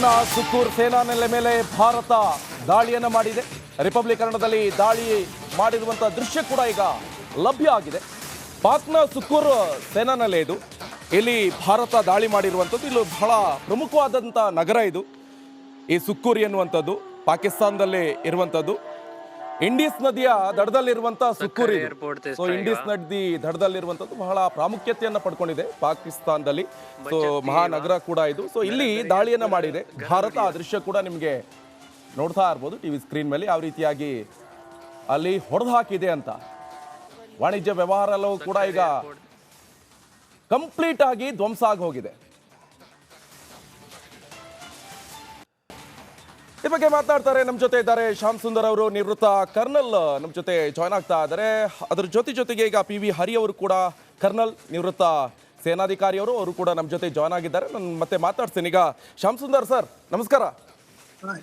ಐಎಸ್ಎಫ್ನ ಸುಕ್ಕೂರ್ ಸೇನಾ ನೆಲೆ ಮೇಲೆ ಭಾರತ ದಾಳಿಯನ್ನು ಮಾಡಿದೆ. ರಿಪಬ್ಲಿಕ್ ಕನ್ನಡದಲ್ಲಿ ದಾಳಿ ಮಾಡಿರುವಂತಹ ದೃಶ್ಯ ಕೂಡ ಈಗ ಲಭ್ಯ ಆಗಿದೆ. ಪಾಕ್ನ ಸುಕ್ಕೂರ್ ಸೇನಾ ನೆಲೆ ಇದು. ಇಲ್ಲಿ ಭಾರತ ದಾಳಿ ಮಾಡಿರುವಂಥದ್ದು ಇಲ್ಲಿ ಬಹಳ ಪ್ರಮುಖವಾದಂಥ ನಗರ ಇದು. ಈ ಸುಕ್ಕೂರಿ ಎನ್ನುವಂಥದ್ದು ಪಾಕಿಸ್ತಾನದಲ್ಲಿ ಇರುವಂಥದ್ದು. ಇಂಡೀಸ್ ನದಿಯ ದಡದಲ್ಲಿರುವಂತಹ airport ಸೊ ಇಂಡೀಸ್ ನದಿ ದಡದಲ್ಲಿರುವಂತದ್ದು ಬಹಳ ಪ್ರಾಮುಖ್ಯತೆಯನ್ನ ಪಡ್ಕೊಂಡಿದೆ ಪಾಕಿಸ್ತಾನದಲ್ಲಿ. ಸೊ ಮಹಾನಗರ ಕೂಡ ಇದು. ಸೊ ಇಲ್ಲಿ ದಾಳಿಯನ್ನ ಮಾಡಿದೆ. ಭಾರತ ಆ ದೃಶ್ಯ ಕೂಡ ನಿಮಗೆ ನೋಡ್ತಾ ಇರ್ಬೋದು ಟಿವಿ ಸ್ಕ್ರೀನ್ ಮೇಲೆ. ಯಾವ ರೀತಿಯಾಗಿ ಅಲ್ಲಿ ಹೊಡೆದು ಹಾಕಿದೆ ಅಂತ. ವಾಣಿಜ್ಯ ವ್ಯವಹಾರ ಕೂಡ ಈಗ ಕಂಪ್ಲೀಟ್ ಆಗಿ ಧ್ವಂಸ ಆಗಿ ಹೋಗಿದೆ. ಬಗ್ಗೆ ಮಾತನಾಡ್ತಾರೆ ನಮ್ಮ ಜೊತೆ ಇದ್ದಾರೆ ಶ್ಯಾಮ್ ಸುಂದರ್ ಅವರು, ನಿವೃತ್ತ ಕರ್ನಲ್, ನಮ್ಮ ಜೊತೆ ಜಾಯ್ನ್ ಆಗ್ತಾ ಇದ್ದಾರೆ. ಅದ್ರ ಜೊತೆ ಜೊತೆಗೆ ಈಗ ಪಿ ವಿ ಹರಿ ಅವರು ಕೂಡ ಕರ್ನಲ್, ನಿವೃತ್ತ ಸೇನಾಧಿಕಾರಿ ಅವರು ಕೂಡ ನಮ್ಮ ಜೊತೆ ಜಾಯ್ನ್ ಆಗಿದ್ದಾರೆ. ನಾನು ಮತ್ತೆ ಮಾತಾಡ್ತೀನಿ. ಈಗ ಶ್ಯಾಮ್ ಸುಂದರ್ ಸರ್, ನಮಸ್ಕಾರ.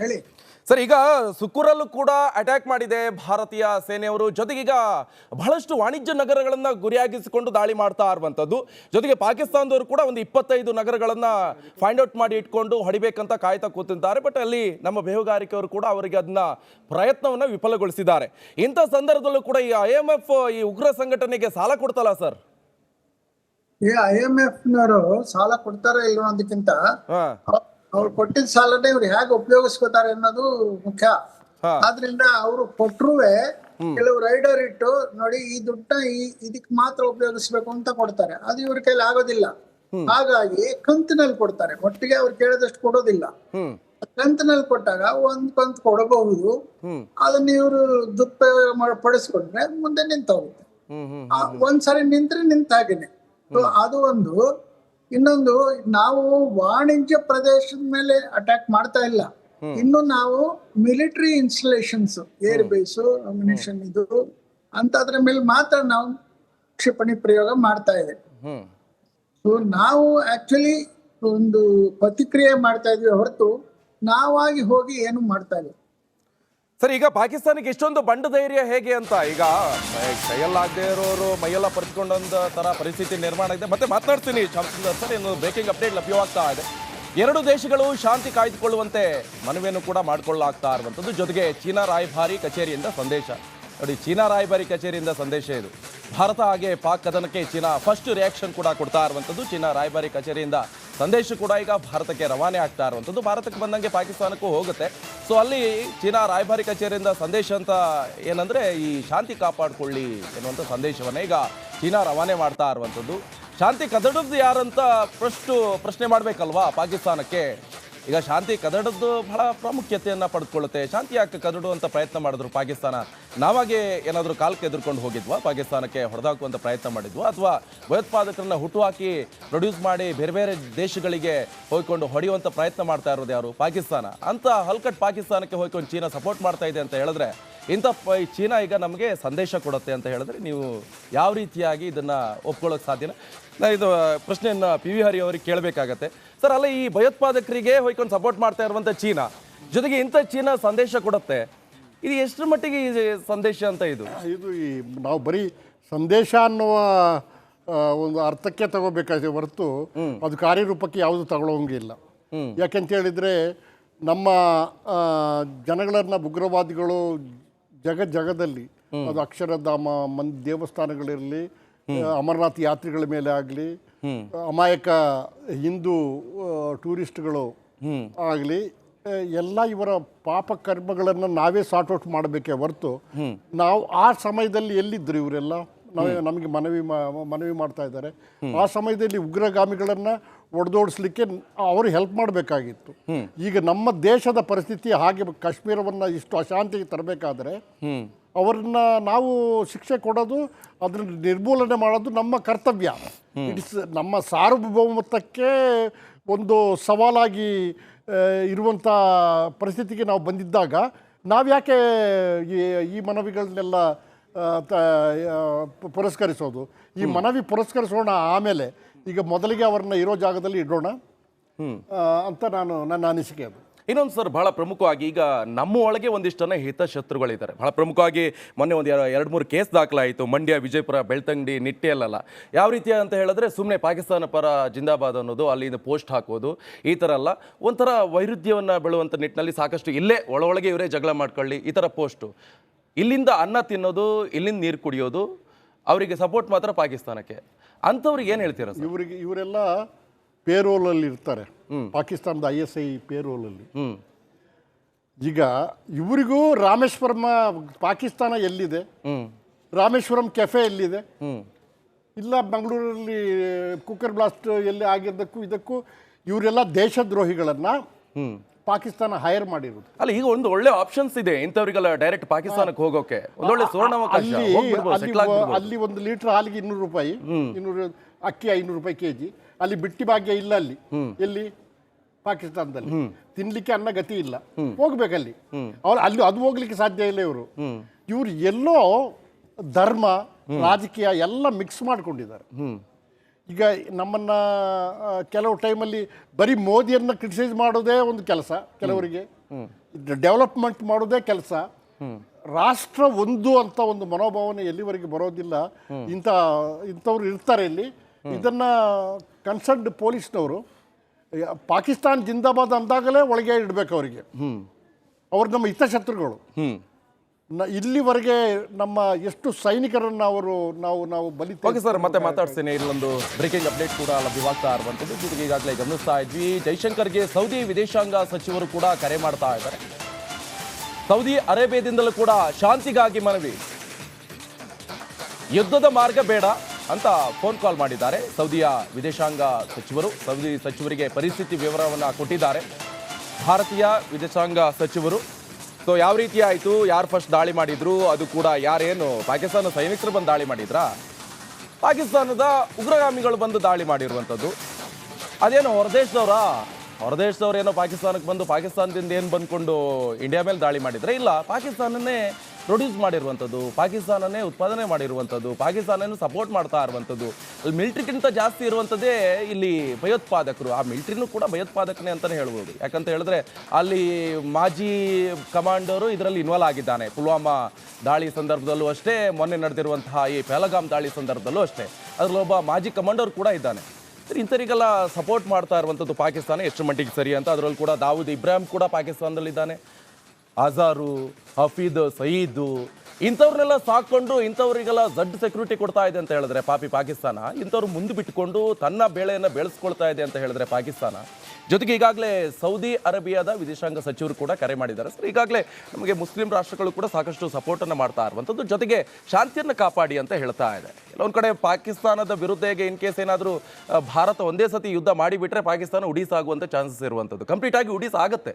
ಹೇಳಿ. ಸರ್ ಈಗ ಸುಕ್ಕೂರಲ್ಲೂ ಕೂಡ ಅಟ್ಯಾಕ್ ಮಾಡಿದೆ ಭಾರತೀಯ ಸೇನೆಯವರು. ಜೊತೆಗೀಗ ಬಹಳಷ್ಟು ವಾಣಿಜ್ಯ ನಗರಗಳನ್ನು ಗುರಿಯಾಗಿಸಿಕೊಂಡು ದಾಳಿ ಮಾಡ್ತಾ ಇರುವಂಥದ್ದು. ಜೊತೆಗೆ ಪಾಕಿಸ್ತಾನದವರು ಕೂಡ ಒಂದು ಇಪ್ಪತ್ತೈದು ನಗರಗಳನ್ನು ಫೈಂಡ್ ಔಟ್ ಮಾಡಿ ಇಟ್ಕೊಂಡು ಹೊಡಿಬೇಕಂತ ಕಾಯ್ತಾ ಕೂತಿದ್ದಾರೆ. ಬಟ್ ಅಲ್ಲಿ ನಮ್ಮ ಬೇಹುಗಾರಿಕೆಯವರು ಕೂಡ ಅವರಿಗೆ ಅದನ್ನ ಪ್ರಯತ್ನವನ್ನ ವಿಫಲಗೊಳಿಸಿದ್ದಾರೆ. ಇಂಥ ಸಂದರ್ಭದಲ್ಲೂ ಕೂಡ ಈ ಐ ಎಂ ಎಫ್ ಈ ಉಗ್ರ ಸಂಘಟನೆಗೆ ಸಾಲ ಕೊಡ್ತಲ್ಲ ಸರ್? ಈ ಐ ಎಂ ಎಫ್ ನವರು ಸಾಲ ಕೊಡ್ತಾರೆ ಇಲ್ವಾ ಅದಕ್ಕಿಂತ ಹಾ. ಅವ್ರು ಕೊಟ್ಟಿದ್ದ ಸಾಲನೇ ಇವ್ರು ಹೇಗೆ ಉಪಯೋಗಿಸ್ಕೋತಾರೆ ಅನ್ನೋದು ಮುಖ್ಯ. ಆದ್ರಿಂದ ಅವರು ಕೊಟ್ರುವೆ ಕೆಲವು ರೈಡರ್ ಇಟ್ಟು ನೋಡಿ ಈ ದುಡ್ಡನ್ನ ಈ ಇದಕ್ಕೆ ಮಾತ್ರ ಉಪಯೋಗಿಸ್ಬೇಕು ಅಂತ ಕೊಡ್ತಾರೆ. ಅದು ಇವ್ರ ಕೈಲಿ ಆಗೋದಿಲ್ಲ. ಹಾಗಾಗಿ ಕಂತಿನಲ್ಲಿ ಕೊಡ್ತಾರೆ. ಒಟ್ಟಿಗೆ ಅವ್ರು ಕೇಳಿದಷ್ಟು ಕೊಡೋದಿಲ್ಲ. ಕಂತಿನಲ್ಲಿ ಕೊಟ್ಟಾಗ ಒಂದ್ ಕಂತ್ ಕೊಡಬಹುದು. ಅದನ್ನ ಇವರು ದುರುಪಯೋಗ ಪಡಿಸ್ಕೊಂಡ್ರೆ ಮುಂದೆ ನಿಂತ ಹೋಗುತ್ತೆ ಒಂದ್ಸರಿ ನಿಂತ್ರೆ ನಿಂತ ಹಾಗೇನೆ. ಅದು ಒಂದು. ಇನ್ನೊಂದು ನಾವು ವಾಣಿಜ್ಯ ಪ್ರದೇಶದ ಮೇಲೆ ಅಟ್ಯಾಕ್ ಮಾಡ್ತಾ ಇಲ್ಲ. ಇನ್ನು ನಾವು military installations air base ammunition ಇದು ಅಂತದ್ರ ಮೇಲೆ ಮಾತ್ರ ನಾವು ಕ್ಷಿಪಣಿ ಪ್ರಯೋಗ ಮಾಡ್ತಾ ಇದೆ. ಸೊ ನಾವು ಆಕ್ಚುಲಿ ಒಂದು ಪ್ರತಿಕ್ರಿಯೆ ಮಾಡ್ತಾ ಇದ್ವಿ ಹೊರತು ನಾವಾಗಿ ಹೋಗಿ ಏನು ಮಾಡ್ತಾ ಇಲ್ಲ. ಸರ್, ಈಗ ಪಾಕಿಸ್ತಾನಕ್ಕೆ ಇಷ್ಟೊಂದು ಬಂಡ ಧೈರ್ಯ ಹೇಗೆ ಅಂತ? ಈಗ ಕೈಯಲ್ಲಾಗದೆ ಇರೋರು, ಮೈಯೆಲ್ಲ ಪಡೆದುಕೊಂಡಂತ ತರ ಪರಿಸ್ಥಿತಿ ನಿರ್ಮಾಣ ಆಗಿದೆ ಮತ್ತೆ ಮಾತನಾಡ್ತೀನಿ ಸರ್, ಇನ್ನು ಬ್ರೇಕಿಂಗ್ ಅಪ್ಡೇಟ್ ಲಭ್ಯವಾಗ್ತಾ ಇದೆ. ಎರಡು ದೇಶಗಳು ಶಾಂತಿ ಕಾಯ್ದುಕೊಳ್ಳುವಂತೆ ಮನವಿಯನ್ನು ಕೂಡ ಮಾಡಿಕೊಳ್ಳಾಗ್ತಾ ಇರುವಂಥದ್ದು. ಜೊತೆಗೆ ಚೀನಾ ರಾಯಭಾರಿ ಕಚೇರಿಯಿಂದ ಸಂದೇಶ. ನೋಡಿ, ಚೀನಾ ರಾಯಭಾರಿ ಕಚೇರಿಯಿಂದ ಸಂದೇಶ ಇದು. ಭಾರತ ಹಾಗೆ ಪಾಕ್ ಕದನಕ್ಕೆ ಚೀನಾ ಫಸ್ಟ್ ರಿಯಾಕ್ಷನ್ ಕೂಡ ಕೊಡ್ತಾ ಇರುವಂಥದ್ದು. ಚೀನಾ ರಾಯಭಾರಿ ಕಚೇರಿಯಿಂದ ಸಂದೇಶ ಕೂಡ ಈಗ ಭಾರತಕ್ಕೆ ರವಾನೆ ಆಗ್ತಾ ಇರುವಂಥದ್ದು. ಭಾರತಕ್ಕೆ ಬಂದಂಗೆ ಪಾಕಿಸ್ತಾನಕ್ಕೂ ಹೋಗುತ್ತೆ. ಸೊ ಅಲ್ಲಿ ಚೀನಾ ರಾಯಭಾರಿ ಕಚೇರಿಯಿಂದ ಸಂದೇಶ ಅಂತ ಏನಂದ್ರೆ ಈ ಶಾಂತಿ ಕಾಪಾಡಿಕೊಳ್ಳಿ ಎನ್ನುವಂಥ ಸಂದೇಶವನ್ನು ಈಗ ಚೀನಾ ರವಾನೆ ಮಾಡ್ತಾ ಇರುವಂಥದ್ದು. ಶಾಂತಿ ಕದಡದ್ದು ಯಾರಂತ ಫಸ್ಟು ಪ್ರಶ್ನೆ ಮಾಡಬೇಕಲ್ವಾ ಪಾಕಿಸ್ತಾನಕ್ಕೆ? ಈಗ ಶಾಂತಿ ಕದಡದ್ದು ಬಹಳ ಪ್ರಾಮುಖ್ಯತೆಯನ್ನು ಪಡೆದುಕೊಳ್ಳುತ್ತೆ ಶಾಂತಿ ಯಾಕೆ ಕದಡುವಂತ ಪ್ರಯತ್ನ ಮಾಡಿದ್ರು ಪಾಕಿಸ್ತಾನ? ನಾವಾಗೆ ಏನಾದರೂ ಕಾಲಕ್ಕೆ ಎದುರ್ಕೊಂಡು ಹೋಗಿದ್ವಾ? ಪಾಕಿಸ್ತಾನಕ್ಕೆ ಹೊಡೆದಾಕುವಂತ ಪ್ರಯತ್ನ ಮಾಡಿದ್ವಾ? ಅಥವಾ ಭಯೋತ್ಪಾದಕರನ್ನ ಹುಟ್ಟುಹಾಕಿ ಪ್ರೊಡ್ಯೂಸ್ ಮಾಡಿ ಬೇರೆ ಬೇರೆ ದೇಶಗಳಿಗೆ ಹೋಯ್ಕೊಂಡು ಹೊಡೆಯುವಂಥ ಪ್ರಯತ್ನ ಮಾಡ್ತಾ ಇರೋದು ಯಾರು? ಪಾಕಿಸ್ತಾನ. ಅಂತ ಹಲ್ಕಟ್ ಪಾಕಿಸ್ತಾನಕ್ಕೆ ಹೋಯ್ಕೊಂಡು ಚೀನಾ ಸಪೋರ್ಟ್ ಮಾಡ್ತಾ ಇದೆ ಅಂತ ಹೇಳಿದ್ರೆ ಇಂಥ ಚೀನಾ ಈಗ ನಮಗೆ ಸಂದೇಶ ಕೊಡುತ್ತೆ ಅಂತ ಹೇಳಿದ್ರೆ ನೀವು ಯಾವ ರೀತಿಯಾಗಿ ಇದನ್ನು ಒಪ್ಕೊಳ್ಳೋಕೆ ಸಾಧ್ಯನ? ನಾ ಇದು ಪ್ರಶ್ನೆಯನ್ನು ಪಿ ವಿ ಹರಿ ಅವರಿಗೆ ಕೇಳಬೇಕಾಗತ್ತೆ. ಸರ್ ಅಲ್ಲ ಈ ಭಯೋತ್ಪಾದಕರಿಗೆ ಹೋಯ್ಕೊಂಡು ಸಪೋರ್ಟ್ ಮಾಡ್ತಾ ಇರುವಂಥ ಚೀನಾ ಜೊತೆಗೆ ಇಂಥ ಚೀನಾ ಸಂದೇಶ ಕೊಡುತ್ತೆ. ಇದು ಎಷ್ಟರ ಮಟ್ಟಿಗೆ ಈ ಸಂದೇಶ ಅಂತ ಇದು? ಇದು ಈ ನಾವು ಬರೀ ಸಂದೇಶ ಅನ್ನುವ ಒಂದು ಅರ್ಥಕ್ಕೆ ತಗೋಬೇಕಾಗಿದೆ ಹೊರತು ಅದು ಕಾರ್ಯರೂಪಕ್ಕೆ ಯಾವುದು ತಗೊಳ್ಳೋಂಗಿಲ್ಲ ಯಾಕೆಂತ ಹೇಳಿದರೆ ನಮ್ಮ ಜನಗಳನ್ನ ಉಗ್ರವಾದಿಗಳು ಜಗ ಜಗದಲ್ಲಿ. ಅದು ಅಕ್ಷರಧಾಮ ಮನ್ ದೇವಸ್ಥಾನಗಳಿರಲಿ ಅಮರನಾಥ್ ಯಾತ್ರಿಗಳ ಮೇಲೆ ಆಗಲಿ ಅಮಾಯಕ ಹಿಂದೂ ಟೂರಿಸ್ಟ್ಗಳು ಆಗಲಿ ಎಲ್ಲ ಇವರ ಪಾಪ ಕರ್ಮಗಳನ್ನು ನಾವೇ ಸಾರ್ಟ್ ಔಟ್ ಮಾಡಬೇಕೇ ಹೊರತು ನಾವು ಆ ಸಮಯದಲ್ಲಿ ಎಲ್ಲಿದ್ದರು ಇವರೆಲ್ಲ? ನಮಗೆ ಮನವಿ ಮನವಿ ಮಾಡ್ತಾ ಇದ್ದಾರೆ. ಆ ಸಮಯದಲ್ಲಿ ಉಗ್ರಗಾಮಿಗಳನ್ನು ಒಡೆದೋಡಿಸ್ಲಿಕ್ಕೆ ಅವರು ಹೆಲ್ಪ್ ಮಾಡಬೇಕಾಗಿತ್ತು. ಈಗ ನಮ್ಮ ದೇಶದ ಪರಿಸ್ಥಿತಿ ಹಾಗೆ ಕಾಶ್ಮೀರವನ್ನು ಇಷ್ಟು ಅಶಾಂತಿಗೆ ತರಬೇಕಾದ್ರೆ ಅವರನ್ನ ನಾವು ಶಿಕ್ಷೆ ಕೊಡೋದು ಅದನ್ನ ನಿರ್ಮೂಲನೆ ಮಾಡೋದು ನಮ್ಮ ಕರ್ತವ್ಯ. ಇಟ್ಸ್ ನಮ್ಮ ಸಾರ್ವಭೌಮತ್ವಕ್ಕೆ ಒಂದು ಸವಾಲಾಗಿ ಇರುವಂತ ಇರುವಂಥ ಪರಿಸ್ಥಿತಿಗೆ ನಾವು ಬಂದಿದ್ದಾಗ ನಾವು ಯಾಕೆ ಈ ಈ ಮನವಿಗಳನ್ನೆಲ್ಲ ಪುರಸ್ಕರಿಸೋದು. ಈ ಮನವಿ ಪುರಸ್ಕರಿಸೋಣ ಆಮೇಲೆ ಈಗ ಮೊದಲಿಗೆ ಅವ್ರನ್ನ ಇರೋ ಜಾಗದಲ್ಲಿ ಇಡೋಣ. ಅಂತ ನಾನು ನನ್ನ ಅನಿಸಿಕೆ ಅದು. ಇನ್ನೊಂದು ಸರ್ ಬಹಳ ಪ್ರಮುಖವಾಗಿ ಈಗ ನಮ್ಮ ಒಳಗೆ ಒಂದಿಷ್ಟನ್ನ ಹಿತಶತ್ರುಗಳಿದ್ದಾರೆ. ಬಹಳ ಪ್ರಮುಖವಾಗಿ ಮೊನ್ನೆ ಒಂದು ಎರಡು ಮೂರು ಕೇಸ್ ದಾಖಲಾಯಿತು. ಮಂಡ್ಯ ವಿಜಯಪುರ ಬೆಳ್ತಂಗಡಿ ನಿಟ್ಟೆಯಲ್ಲ ಯಾವ ರೀತಿಯ ಅಂತ ಹೇಳಿದ್ರೆ ಸುಮ್ಮನೆ ಪಾಕಿಸ್ತಾನ ಪರ ಜಿಂದಾಬಾದ್ ಅನ್ನೋದು ಅಲ್ಲಿಂದ ಪೋಸ್ಟ್ ಹಾಕೋದು ಈ ಥರ ಅಲ್ಲ. ಒಂಥರ ವೈರುಧ್ಯವನ್ನು ಬೆಳುವಂಥ ನಿಟ್ಟಿನಲ್ಲಿ ಸಾಕಷ್ಟು ಇಲ್ಲೇ ಒಳೊಳಗೆ ಇವರೇ ಜಗಳ ಮಾಡ್ಕೊಳ್ಳಿ ಈ ಥರ ಪೋಸ್ಟು. ಇಲ್ಲಿಂದ ಅನ್ನ ತಿನ್ನೋದು ಇಲ್ಲಿಂದ ನೀರು ಕುಡಿಯೋದು ಅವರಿಗೆ ಸಪೋರ್ಟ್ ಮಾತ್ರ ಪಾಕಿಸ್ತಾನಕ್ಕೆ. ಅಂಥವ್ರಿಗೆ ಏನು ಹೇಳ್ತೀರಾ ಸರ್? ಇವರಿಗೆ ಇವರೆಲ್ಲ ಪೇರೋಲಲ್ಲಿ ಇರ್ತಾರೆ. ಪಾಕಿಸ್ತಾನದ ಐ ಎಸ್ ಐ ಪೇರೋಲಲ್ಲಿ. ಹ್ಞೂ ಈಗ ಇವರಿಗೂ ರಾಮೇಶ್ವರಂ ಪಾಕಿಸ್ತಾನ ಎಲ್ಲಿದೆ? ಹ್ಞೂ ರಾಮೇಶ್ವರಂ ಕೆಫೆ ಎಲ್ಲಿದೆ? ಹ್ಞೂ ಇಲ್ಲ ಬೆಂಗಳೂರಲ್ಲಿ ಕುಕ್ಕರ್ ಬ್ಲಾಸ್ಟ್ ಎಲ್ಲಿ ಆಗಿದ್ದಕ್ಕೂ ಇದಕ್ಕೂ ಇವರೆಲ್ಲ ದೇಶದ್ರೋಹಿಗಳನ್ನು ಹ್ಞೂ ಪಾಕಿಸ್ತಾನ ಹೈರ್ ಮಾಡಿರೋದು. ಅಲ್ಲ ಈಗ ಒಂದು ಒಳ್ಳೆ ಆಪ್ಷನ್ಸ್ ಇದೆ. ಇಂಥವ್ರಿಗೆಲ್ಲ ಡೈರೆಕ್ಟ್ ಪಾಕಿಸ್ತಾನಕ್ಕೆ ಹೋಗೋಕೆ. ಒಂದೊಳ್ಳೆ ಸುವರ್ಣಾವಕಾಶ ಹೋಗ್ಬಿಡ್ಬೋದು, ಅಲ್ಲಿ settle ಆಗ್ಬಿಡ್ಬೋದು. ಅಲ್ಲಿ ಒಂದು ಲೀಟರ್ ಹಾಲಿಗೆ ಇನ್ನೂರು ರೂಪಾಯಿ ಇನ್ನೂರು ಅಕ್ಕಿ ಐನೂರು ರೂಪಾಯಿ ಕೆ ಜಿ ಅಲ್ಲಿ ಬಿಟ್ಟಿ ಭಾಗ್ಯ ಇಲ್ಲ ಅಲ್ಲಿ. ಎಲ್ಲಿ? ಪಾಕಿಸ್ತಾನದಲ್ಲಿ. ತಿನ್ಲಿಕ್ಕೆ ಅನ್ನ ಗತಿ ಇಲ್ಲ. ಹೋಗ್ಬೇಕಲ್ಲಿ ಅವ್ರು ಅಲ್ಲಿ ಅದು ಹೋಗ್ಲಿಕ್ಕೆ ಸಾಧ್ಯ ಇಲ್ಲ ಇವರು. ಇವ್ರು ಎಲ್ಲೋ ಧರ್ಮ ರಾಜಕೀಯ ಎಲ್ಲ ಮಿಕ್ಸ್ ಮಾಡ್ಕೊಂಡಿದ್ದಾರೆ. ಈಗ ನಮ್ಮನ್ನ ಕೆಲವು ಟೈಮಲ್ಲಿ ಬರೀ ಮೋದಿಯನ್ನು ಕ್ರಿಟಿಸೈಸ್ ಮಾಡೋದೇ ಒಂದು ಕೆಲಸ ಕೆಲವರಿಗೆ. ಡೆವಲಪ್ಮೆಂಟ್ ಮಾಡೋದೇ ಕೆಲಸ. ರಾಷ್ಟ್ರ ಒಂದು ಅಂತ ಒಂದು ಮನೋಭಾವನೆ ಎಲ್ಲಿವರೆಗೆ ಬರೋದಿಲ್ಲ. ಇಂಥ ಇಂಥವ್ರು ಇರ್ತಾರೆ ಇಲ್ಲಿ. ಇದನ್ನ ಕನ್ಸರ್ನ್ಡ್ ಪೊಲೀಸ್ನವರು ಪಾಕಿಸ್ತಾನ್ ಜಿಂದಾಬಾದ್ ಅಂದಾಗಲೇ ಒಳಗೆ ಇಡಬೇಕು ಅವರಿಗೆ. ಅವ್ರು ನಮ್ಮ ಹಿತಶತ್ರುಗಳು. ನ- ಇಲ್ಲಿವರೆಗೆ ನಮ್ಮ ಎಷ್ಟು ಸೈನಿಕರನ್ನು ಅವರು ನಾವು ನಾವು ಬಲಿ ಓಕೆ ಸರ್ ಮತ್ತೆ ಮಾತಾಡ್ತೇನೆ. ಇಲ್ಲೊಂದು ಬ್ರೇಕಿಂಗ್ ಅಪ್ಡೇಟ್ ಕೂಡ ಲಭ್ಯವಾಗ್ತಾ ಇರುವಂಥದ್ದು. ಜೊತೆಗೆ ಈಗಾಗಲೇ ಗಮನಿಸ್ತಾ ಇದ್ವಿ ಜೈಶಂಕರ್ಗೆ ಸೌದಿ ವಿದೇಶಾಂಗ ಸಚಿವರು ಕೂಡ ಕರೆ ಮಾಡ್ತಾ ಇದ್ದಾರೆ. ಸೌದಿ ಅರೇಬಿಯಾದಿಂದಲೂ ಕೂಡ ಶಾಂತಿಗಾಗಿ ಮನವಿ. ಯುದ್ಧದ ಮಾರ್ಗ ಬೇಡ ಅಂತ ಫೋನ್ ಕಾಲ್ ಮಾಡಿದ್ದಾರೆ ಸೌದಿಯ ವಿದೇಶಾಂಗ ಸಚಿವರು. ಸೌದಿ ಸಚಿವರಿಗೆ ಪರಿಸ್ಥಿತಿ ವಿವರವನ್ನು ಕೊಟ್ಟಿದ್ದಾರೆ. ಭಾರತೀಯ ವಿದೇಶಾಂಗ ಸಚಿವರು. ಸೊ ಯಾವ ರೀತಿ ಆಯಿತು? ಯಾರು ಫಸ್ಟ್ ದಾಳಿ ಮಾಡಿದ್ರು? ಅದು ಕೂಡ ಯಾರೇನು? ಪಾಕಿಸ್ತಾನ ಸೈನಿಕರು ಬಂದು ದಾಳಿ ಮಾಡಿದ್ರಾ? ಪಾಕಿಸ್ತಾನದ ಉಗ್ರಗಾಮಿಗಳು ಬಂದು ದಾಳಿ ಮಾಡಿರುವಂಥದ್ದು. ಅದೇನು ಹೊರದೇಶದವರ? ಹೊರದೇಶದವ್ರು ಏನೋ ಪಾಕಿಸ್ತಾನಕ್ಕೆ ಬಂದು ಪಾಕಿಸ್ತಾನದಿಂದ ಏನು ಬಂದ್ಕೊಂಡು ಇಂಡಿಯಾ ಮೇಲೆ ದಾಳಿ ಮಾಡಿದ್ರೆ? ಇಲ್ಲ, ಪಾಕಿಸ್ತಾನನ್ನೇ ಪ್ರೊಡ್ಯೂಸ್ ಮಾಡಿರುವಂಥದ್ದು, ಪಾಕಿಸ್ತಾನನೇ ಉತ್ಪಾದನೆ ಮಾಡಿರುವಂಥದ್ದು ಪಾಕಿಸ್ತಾನನೂ ಸಪೋರ್ಟ್ ಮಾಡ್ತಾ ಇರುವಂಥದ್ದು, ಅಲ್ಲಿ ಮಿಲ್ಟ್ರಿಗಿಂತ ಜಾಸ್ತಿ ಇರುವಂಥದ್ದೇ ಇಲ್ಲಿ ಭಯೋತ್ಪಾದಕರು. ಆ ಮಿಲ್ಟ್ರಿನೂ ಕೂಡ ಭಯೋತ್ಪಾದಕನೇ ಅಂತಲೇ ಹೇಳ್ಬೋದು. ಯಾಕಂತ ಹೇಳಿದ್ರೆ ಅಲ್ಲಿ ಮಾಜಿ ಕಮಾಂಡರು ಇದರಲ್ಲಿ ಇನ್ವಾಲ್ವ್ ಆಗಿದ್ದಾನೆ. ಪುಲ್ವಾಮಾ ದಾಳಿ ಸಂದರ್ಭದಲ್ಲೂ ಅಷ್ಟೇ, ಮೊನ್ನೆ ನಡೆದಿರುವಂತಹ ಈ ಪೆಹಲಗಾಮ್ ದಾಳಿ ಸಂದರ್ಭದಲ್ಲೂ ಅಷ್ಟೇ. ಅದರಲ್ಲೊಬ್ಬ ಮಾಜಿ ಕಮಾಂಡರ್ ಕೂಡ ಇದ್ದಾನೆ. ಇಂಥರಿಗೆಲ್ಲ ಸಪೋರ್ಟ್ ಮಾಡ್ತಾ ಇರುವಂಥದ್ದು ಪಾಕಿಸ್ತಾನ ಎಷ್ಟು ಮಟ್ಟಿಗೆ ಸರಿ ಅಂತ, ಅದರಲ್ಲಿ ಕೂಡ ದಾವೂದ್ ಇಬ್ರಾಹಿಂ ಕೂಡ ಪಾಕಿಸ್ತಾನದಲ್ಲಿದ್ದಾನೆ. ಅಜಾರು, ಹಫೀದ್, ಸಯೀದು ಇಂಥವ್ರನ್ನೆಲ್ಲ ಸಾಕೊಂಡು ಇಂಥವ್ರಿಗೆಲ್ಲ ಝಡ್ ಸೆಕ್ಯೂರಿಟಿ ಕೊಡ್ತಾ ಇದೆ ಅಂತ ಹೇಳಿದ್ರೆ ಪಾಪಿ ಪಾಕಿಸ್ತಾನ, ಇಂಥವ್ರು ಮುಂದೆ ಬಿಟ್ಟುಕೊಂಡು ತನ್ನ ಬೆಳೆಯನ್ನು ಬೆಳೆಸ್ಕೊಳ್ತಾ ಇದೆ ಅಂತ ಹೇಳಿದ್ರೆ ಪಾಕಿಸ್ತಾನ. ಜೊತೆಗೆ ಈಗಾಗಲೇ ಸೌದಿ ಅರೇಬಿಯಾದ ವಿದೇಶಾಂಗ ಸಚಿವರು ಕೂಡ ಕರೆ ಮಾಡಿದ್ದಾರೆ. ಸರ್, ಈಗಾಗಲೇ ನಮಗೆ ಮುಸ್ಲಿಂ ರಾಷ್ಟ್ರಗಳು ಕೂಡ ಸಾಕಷ್ಟು ಸಪೋರ್ಟನ್ನು ಮಾಡ್ತಾ ಇರುವಂಥದ್ದು. ಜೊತೆಗೆ ಶಾಂತಿಯನ್ನು ಕಾಪಾಡಿ ಅಂತ ಹೇಳ್ತಾ ಇದೆ. ಕೆಲವೊಂದು ಕಡೆ ಪಾಕಿಸ್ತಾನದ ವಿರುದ್ಧ ಹೇಗೆ ಇನ್ ಕೇಸ್ ಏನಾದರೂ ಭಾರತ ಒಂದೇ ಸತಿ ಯುದ್ಧ ಮಾಡಿಬಿಟ್ರೆ ಪಾಕಿಸ್ತಾನ ಉಡೀಸ್ ಆಗುವಂಥ ಚಾನ್ಸಸ್ ಇರುವಂಥದ್ದು ಕಂಪ್ಲೀಟ್ ಆಗಿ ಉಡೀಸ್ ಆಗುತ್ತೆ.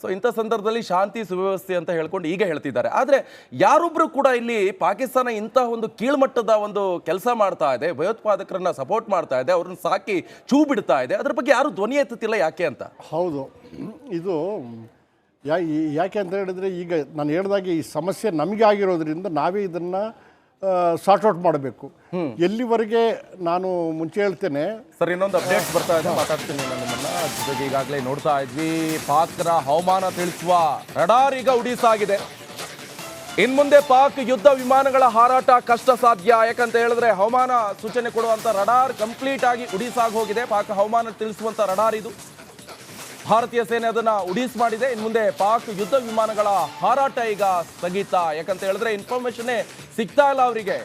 ಸೊ ಇಂಥ ಸಂದರ್ಭದಲ್ಲಿ ಶಾಂತಿ ಸುವ್ಯವಸ್ಥೆ ಅಂತ ಹೇಳ್ಕೊಂಡು ಈಗ ಹೇಳ್ತಿದ್ದಾರೆ. ಆದರೆ ಯಾರೊಬ್ಬರು ಕೂಡ ಇಲ್ಲಿ ಪಾಕಿಸ್ತಾನ ಇಂಥ ಒಂದು ಕೀಳ್ಮಟ್ಟದ ಒಂದು ಕೆಲಸ ಮಾಡ್ತಾ ಇದೆ, ಭಯೋತ್ಪಾದಕರನ್ನ ಸಪೋರ್ಟ್ ಮಾಡ್ತಾ ಇದೆ, ಅವ್ರನ್ನ ಸಾಕಿ ಚೂ ಬಿಡ್ತಾ ಇದೆ, ಅದ್ರ ಬಗ್ಗೆ ಯಾರು ಧ್ವನಿ ಎತ್ತುತ್ತಿಲ್ಲ ಯಾಕೆ ಅಂತ? ಹೌದು. ಇದು, ಯಾ ಯಾಕೆ ಅಂತ ಹೇಳಿದ್ರೆ ಈಗ ನಾನು ಹೇಳ್ದಾಗೆ ಈ ಸಮಸ್ಯೆ ನಮಗೆ ಆಗಿರೋದ್ರಿಂದ ನಾವೇ ಇದನ್ನು ಸಾರ್ಟ್ ಔಟ್ ಮಾಡಬೇಕು. ಎಲ್ಲಿವರೆಗೆ ನಾನು ಮುಂಚೆ ಹೇಳ್ತೇನೆ ಸರ್ ಇನ್ನೊಂದು ಅಪ್ಡೇಟ್ಸ್ ಬರ್ತಾ ಇದೆ ಮಾತಾಡ್ತೀನಿ ನಾನು ನಿಮ್ಮನ್ನ. ಜೊತೆಗೆ ಈಗಾಗಲೇ ನೋಡ್ತಾ ಇದ್ವಿ ಪಾಕ್ರ ಹವಾಮಾನ ತಿಳಿಸುವ ರಡಾರ್ ಈಗ ಉಡಿಸಾಗಿದೆ. ಇನ್ ಮುಂದೆ ಪಾಕ್ ಯುದ್ಧ ವಿಮಾನಗಳ ಹಾರಾಟ ಕಷ್ಟ ಸಾಧ್ಯ. ಯಾಕಂತ ಹೇಳಿದ್ರೆ ಹವಾಮಾನ ಸೂಚನೆ ಕೊಡುವಂತ ರಡಾರ್ ಕಂಪ್ಲೀಟ್ ಆಗಿ ಉಡಿಸಾಗಿ ಹೋಗಿದೆ. ಪಾಕ್ ಹವಾಮಾನ ತಿಳಿಸುವಂತ ರಡಾರ್ ಇದು. ಭಾರತೀಯ ಸೇನೆ ಅದನ್ನ ಉಡೀಸ್ ಮಾಡಿದೆ. ಇನ್ನು ಮುಂದೆ ಪಾಕ್ ಯುದ್ಧ ವಿಮಾನಗಳ ಹಾರಾಟ ಈಗ ಸ್ಥಗಿತ. ಯಾಕಂತ ಹೇಳಿದ್ರೆ ಇನ್ಫಾರ್ಮೇಶನ್ನೇ ಸಿಗ್ತಾ ಇಲ್ಲ ಅವರಿಗೆ.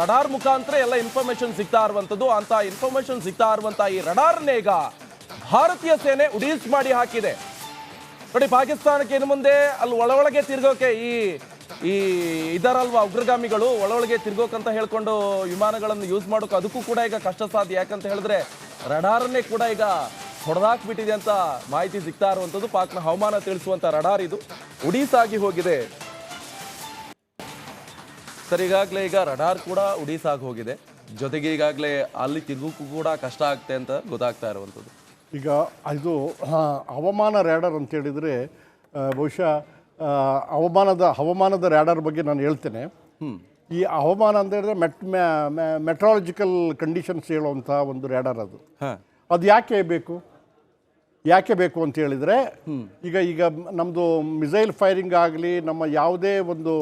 ರಡಾರ್ ಮುಖಾಂತರ ಎಲ್ಲ ಇನ್ಫಾರ್ಮೇಶನ್ ಸಿಗ್ತಾ ಇರುವಂಥದ್ದು. ಅಂತ ಇನ್ಫಾರ್ಮೇಶನ್ ಸಿಗ್ತಾ ಇರುವಂತ ಈ ರಡಾರ್ನೇ ಈಗ ಭಾರತೀಯ ಸೇನೆ ಉಡೀಸ್ ಮಾಡಿ ಹಾಕಿದೆ. ನೋಡಿ, ಪಾಕಿಸ್ತಾನಕ್ಕೆ ಇನ್ನು ಮುಂದೆ ಅಲ್ಲಿ ಒಳೊಳಗೆ ತಿರ್ಗೋಕೆ ಈ ಈ ಇದರಲ್ವಾ ಉಗ್ರಗಾಮಿಗಳು ಒಳೊಳಗೆ ತಿರ್ಗೋಕಂತ ಹೇಳ್ಕೊಂಡು ವಿಮಾನಗಳನ್ನು ಯೂಸ್ ಮಾಡೋಕೆ ಅದಕ್ಕೂ ಕೂಡ ಈಗ ಕಷ್ಟ ಸಾಧ್ಯ. ಯಾಕಂತ ಹೇಳಿದ್ರೆ ರಡಾರನ್ನೇ ಕೂಡ ಈಗ ಹೊಡೆದಾಕ್ಬಿಟ್ಟಿದೆ ಅಂತ ಮಾಹಿತಿ ಸಿಗ್ತಾ ಇರುವಂಥದ್ದು. ಪಾಕ್ನ ಹವಾಮಾನ ತಿಳಿಸುವಂತ ರಡಾರ್ ಇದು. ಉಡೀಸಾಗಿ ಹೋಗಿದೆ. ಸರ್ ಈಗಾಗಲೇ ಈಗ ರಡಾರ್ ಕೂಡ ಉಡೀಸಾಗಿ ಹೋಗಿದೆ. ಜೊತೆಗೆ ಈಗಾಗಲೇ ಅಲ್ಲಿ ತಿರ್ಗೋಕ್ಕೂ ಕೂಡ ಕಷ್ಟ ಆಗುತ್ತೆ ಅಂತ ಗೊತ್ತಾಗ್ತಾ ಇರುವಂಥದ್ದು. ಈಗ ಇದು ಹವಾಮಾನ ರ್ಯಾಡರ್ ಅಂತ ಹೇಳಿದರೆ ಬಹುಶಃ ಹವಾಮಾನದ ಹವಾಮಾನದ ರ್ಯಾಡರ್ ಬಗ್ಗೆ ನಾನು ಹೇಳ್ತೇನೆ. ಈ ಹವಾಮಾನ ಅಂತ ಹೇಳಿದ್ರೆ ಮೆಟ್ ಮೆಟ್ರಾಲಜಿಕಲ್ ಕಂಡೀಷನ್ಸ್ ಹೇಳುವಂಥ ಒಂದು ರ್ಯಾಡರ್ ಅದು. ಹಾಂ. ಅದು ಯಾಕೆ ಬೇಕು? ಯಾಕೆ ಬೇಕು ಅಂತ ಹೇಳಿದರೆ, ಈಗ ಈಗ ನಮ್ಮದು ಮಿಸೈಲ್ ಫೈರಿಂಗ್ ಆಗಲಿ, ನಮ್ಮ ಯಾವುದೇ ಒಂದು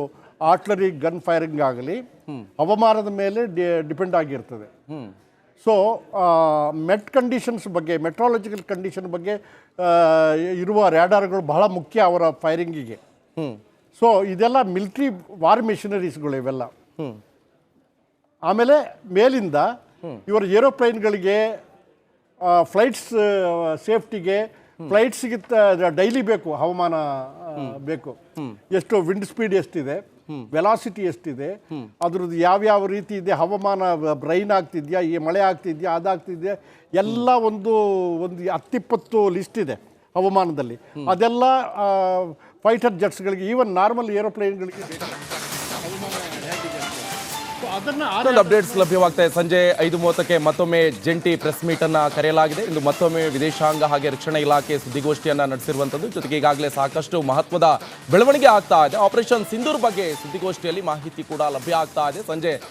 ಆರ್ಟ್ಲರಿ ಗನ್ ಫೈರಿಂಗ್ ಆಗಲಿ, ಹವಾಮಾನದ ಮೇಲೆ ಡಿಪೆಂಡ್ ಆಗಿರ್ತದೆ. ಸೊ ಮೆಟ್ ಕಂಡೀಷನ್ಸ್ ಬಗ್ಗೆ, ಮೆಟ್ರಾಲಜಿಕಲ್ ಕಂಡೀಷನ್ ಬಗ್ಗೆ ಇರುವ ರ್ಯಾಡಾರ್ಗಳು ಬಹಳ ಮುಖ್ಯ ಅವರ ಫೈರಿಂಗಿಗೆ. ಸೊ ಇದೆಲ್ಲ ಮಿಲಿಟ್ರಿ ವಾರ್ ಮೆಷಿನರೀಸ್ಗಳು ಇವೆಲ್ಲ. ಆಮೇಲೆ ಮೇಲಿಂದ ಇವರ ಏರೋಪ್ಲೈನ್ಗಳಿಗೆ ಫ್ಲೈಟ್ಸ್ ಸೇಫ್ಟಿಗೆ ಫ್ಲೈಟ್ಸ್ಗೆ ಡೈಲಿ ಬೇಕು ಹವಾಮಾನ ಬೇಕು. ಎಷ್ಟು ವಿಂಡ್ ಸ್ಪೀಡ್ ಎಷ್ಟಿದೆ ವೆಲಾಸಿಟಿ ಎಷ್ಟಿದೆ ಅದ್ರದ್ದು ಯಾವ್ಯಾವ ರೀತಿ ಇದೆ ಹವಾಮಾನ ಬ್ರೈನ್ ಆಗ್ತಿದ್ಯಾ ಈ ಮಳೆ ಆಗ್ತಿದ್ಯಾ ಅದಾಗ್ತಿದ್ಯಾ ಎಲ್ಲ ಒಂದು ಒಂದು ಹತ್ತಿಪ್ಪತ್ತು ಲಿಸ್ಟ್ ಇದೆ ಹವಾಮಾನದಲ್ಲಿ. ಅದೆಲ್ಲ ಫೈಟರ್ ಜೆಟ್ಸ್ಗಳಿಗೆ ಈವನ್ ನಾರ್ಮಲ್ ಏರೋಪ್ಲೇನ್ಗಳಿಗೆ ಬೇಕು. ಮತ್ತೊಂದು ಅಪ್ಡೇಟ್ಸ್ ಲಭ್ಯವಾಗ್ತಾ ಇದೆ. ಸಂಜೆ ಐದು ಮೂವತ್ತಕ್ಕೆ ಮತ್ತೊಮ್ಮೆ ಜಂಟಿ ಪ್ರೆಸ್ ಮೀಟ್ ಅನ್ನ ಕರೆಯಲಾಗಿದೆ. ಇಂದು ಮತ್ತೊಮ್ಮೆ ವಿದೇಶಾಂಗ ಹಾಗೆ ರಕ್ಷಣಾ ಇಲಾಖೆ ಸುದ್ದಿಗೋಷ್ಠಿಯನ್ನ ನಡೆಸಿರುವಂತದ್ದು ಜೊತೆಗೆ ಈಗಾಗಲೇ ಸಾಕಷ್ಟು ಮಹತ್ವದ ಬೆಳವಣಿಗೆ ಆಗ್ತಾ ಇದೆ. ಆಪರೇಷನ್ ಸಿಂಧೂರ್ ಬಗ್ಗೆ ಸುದ್ದಿಗೋಷ್ಠಿಯಲ್ಲಿ ಮಾಹಿತಿ ಕೂಡ ಲಭ್ಯ ಆಗ್ತಾ ಇದೆ. ಸಂಜೆ